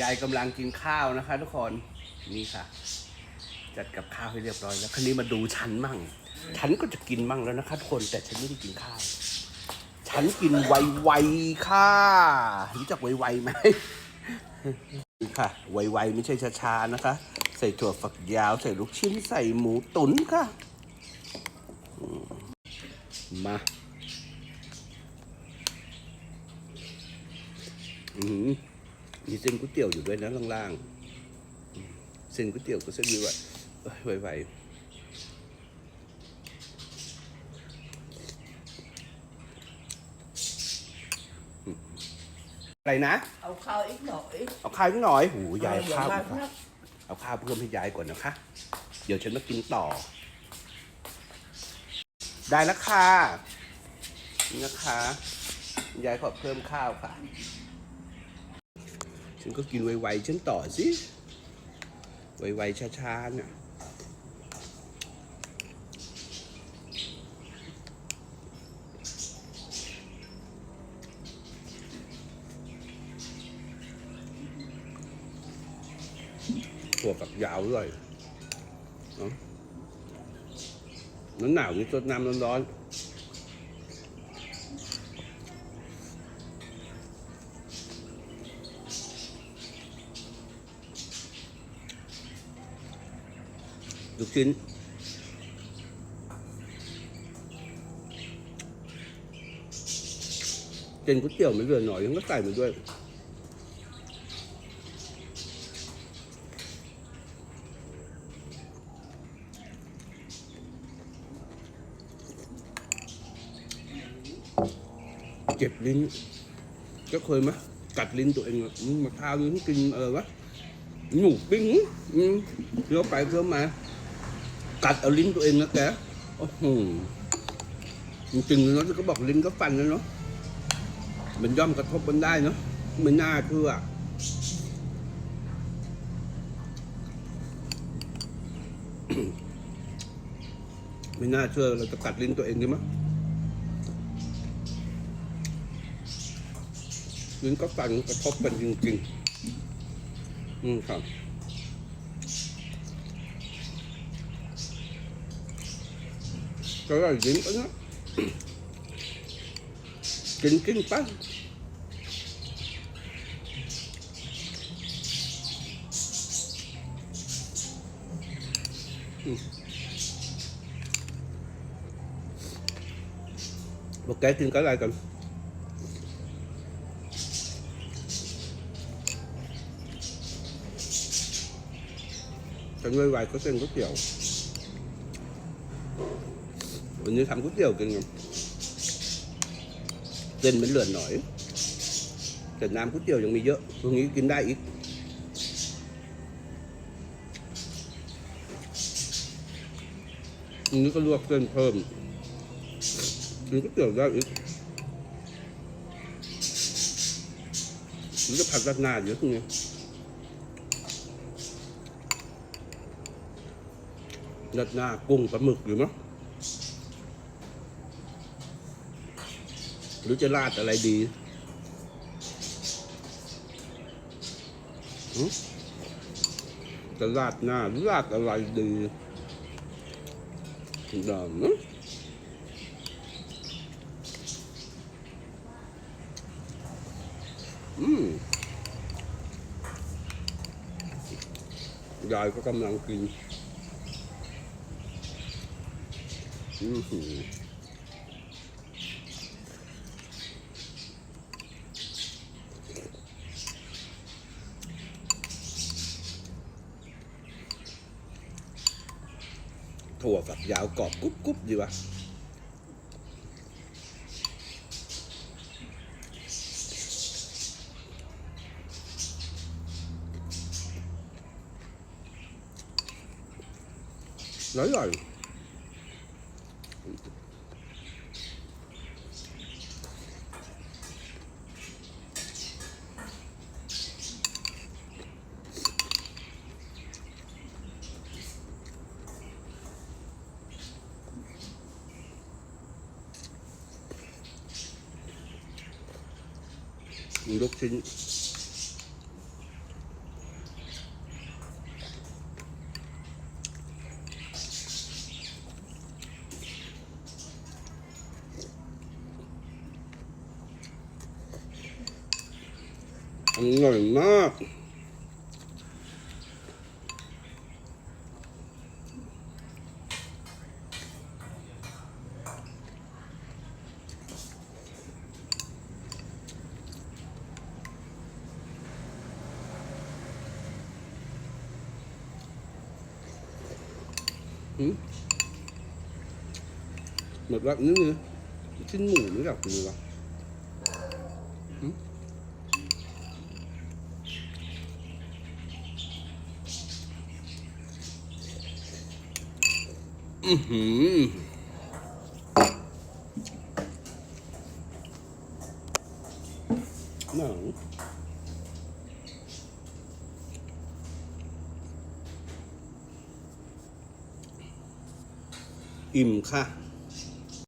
ยายกำลังกินข้าวนะคะ ทุกคนนี่ค่ะ จัดกับข้าวให้เรียบร้อยแล้วคราวนี้มาดูฉันมั่ง ฉันก็จะกินมั่งแล้วนะคะทุกคนแต่ฉันไม่ได้กินข้าว ฉันกินไวๆค่ะรู้จักไวๆไหมนี่ค่ะ ไวๆไม่ใช่ช้าๆนะคะ ใส่ถั่วฝักยาวใส่ลูกชิ้นใส่หมูตุ๋นค่ะมาอืม เส้นก๋วยเตี๋ยวอยู่ด้วยนะล่างๆเส้นก๋วยเตี๋ยวก็เส้นดีว่าเอ้ยไวๆอะไรนะ เอาข้าวอีกหน่อย เอาข้าวนิดหน่อยหูยายาเดี๋วข้าวเอาข้าวเพิ่มให้ยายก่อนนะคะ เดี๋ยวฉันมากินต่อ ได้แล้วค่ะนะคะ ยายขอเพิ่มข้าวค่ะ ฉันก็กินไวๆฉันต่อสิ ไวๆช้าๆเนี่ยถั่วฝักยาวด้วยน้ำหนาวนี่สดน้ำร้อนๆ ลูกชิ้น เจนก๋วยเตี๋ยวมันเหลือหน่อยยังก็ใส่มาด้วย เจ็บลิ้น ก็เคยไหมกัดลิ้นตัวเองอะอืมมะพร้าวนี่กินเออวะหมูปิ้งอืมเคี้ยวไปเคี้ยวมา กัดเอาลิ้นตัวเองนะแกโอ้โหจริงๆเลยเนาะก็บอกลิ้นก็ฟันนะเนาะมันย่อมกระทบกันได้เนาะไม่น่าเชื่อไม่น่าเชื่อเราจะกัดลิ้นตัวเองใช่ไหมลิ้นก็ฟันกระทบกันจริงๆ อืมครับ Cái này dính quá nhá Kính kính phát một cái tin cái lại cầm Chẳng nơi vài có tên rất nhiều. วันนี้ทำก๋วยเตี๋ยวกินกันเส้นมันเหลือหน่อย แต่น้ำก๋วยเตี๋ยวยังมีเยอะตรงนี้กินได้อีกอันนี้ก็ลวกเส้นเพิ่มกินก๋วยเตี๋ยวได้อีกมันก็ผัดราดหน้าเยอะตรงนี้รัดหน้ากุ้งปลาหมึกอยู่มั้ง หรือจะราดอะไรดีจะราดหน้าราดอะไรดีดำนะอืมยายก็กำลังกิน อื้อ ถั่วฝักยาวกรอบกรุบกรุบดีวะอร่อย cùng lúc chính ăn ngon ngọt Ừ. Một đoạn nữa nữa Chín mù nữa đọc nhiều vào ừ. ừ. Mm-hmm. No. อิ่มค่ะ